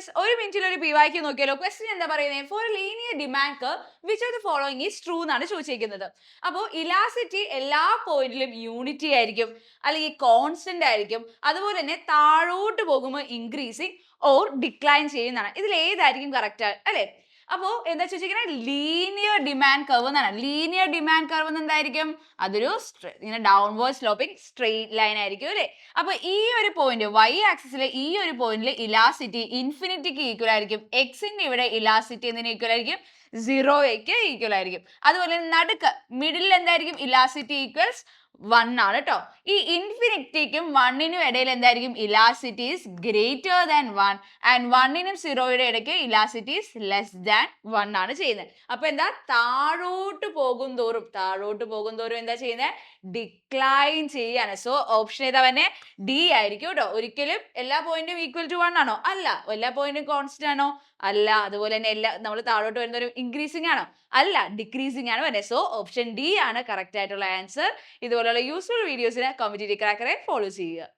Students ഒരു മിനിറ്റിൽ ഒരു പിവായിക്ക് നോക്കിയാലോ? ക്വസ്റ്റ്യൻ എന്താ പറയുന്നത് for linear demand curve which of the following is true എന്നാണ് ചോദിച്ചിരിക്കുന്നത്. അപ്പോൾ ഇലാസിറ്റി എല്ലാ പോയിന്റിലും യൂണിറ്റി ആയിരിക്കും. അല്ലെങ്കിൽ കോൺസ്റ്റന്റ് ആയിരിക്കും. അതുപോലെ തന്നെ താഴോട്ട് പോകുമ്പോൾ ഇൻക്രീസിങ് ഓർ ഡിക്ലൈൻ ചെയ്യുന്നതാണ്. ഇതിൽ ഏതായിരിക്കും കറക്റ്റ് അല്ലേ? അപ്പോൾ എന്താ ചോദിച്ചിരിക്കുന്നത് ലീനിയർ ഡിമാൻഡ് കർവ് എന്നാണ്. ലീനിയർ ഡിമാൻഡ് കർവ് എന്തായിരിക്കും? അതൊരു ഇങ്ങനെ ഡൗൺവേർഡ് സ്ലോപ്പിംഗ് സ്ട്രെയിറ്റ് ലൈൻ ആയിരിക്കും അല്ലേ? അപ്പൊ ഈ ഒരു പോയിന്റ് വൈ ആക്സിസിലെ ഈ ഒരു പോയിന്റിൽ ഇലാസിറ്റി ഇൻഫിനിറ്റിക്ക് ഈക്വൽ ആയിരിക്കും. എക്സിന്റെ ഇവിടെ ഇലാസിറ്റി എന്തിന് ഈക്വൽ ആയിരിക്കും? സീറോയ്ക്ക് ഈക്വൽ ആയിരിക്കും. അതുപോലെ നടുക്ക് മിഡിൽ എന്തായിരിക്കും? ഇലാസിറ്റി ഈക്വൽസ് വൺ ആണ് കേട്ടോ ഈ ഇൻഫിനിറ്റിക്കും വണ്ണിനും ഇടയിൽ എന്തായിരിക്കും? Elasticity is greater than one and വണ്ണിനും സീറോയുടെ ഇടയ്ക്ക് elasticity is less than one ആണ് ചെയ്യുന്നത്. അപ്പൊ എന്താ? താഴോട്ട് പോകും തോറും താഴോട്ട് പോകും തോറും എന്താ ചെയ്യുന്നത് ഡിക്ലൈൻ ചെയ്യാണ്. സോ ഓപ്ഷൻ ഏതാ തന്നെ ഡി ആയിരിക്കും കേട്ടോ ഒരിക്കലും എല്ലാ പോയിന്റും ഈക്വൽ ടു വൺ ആണോ? അല്ല. എല്ലാ പോയിന്റും കോൺസ്റ്റന്റ് ആണോ? അല്ല. അതുപോലെ തന്നെ എല്ലാ നമ്മൾ താഴോട്ട് വരുന്ന ഒരു ഇൻക്രീസിംഗ് ആണോ? അല്ല. ഡിക്രീസിംഗ് ആണ് വരുന്നത് സോ ഓപ്ഷൻ ഡി ആണ് കറക്റ്റ് ആയിട്ടുള്ള ആൻസർ ഇതുപോലുള്ള യൂസ്ഫുൾ വീഡിയോസിന് കോമ്പറ്റേറ്റീവ് ക്രാക്കറെ ഫോളോ ചെയ്യുക.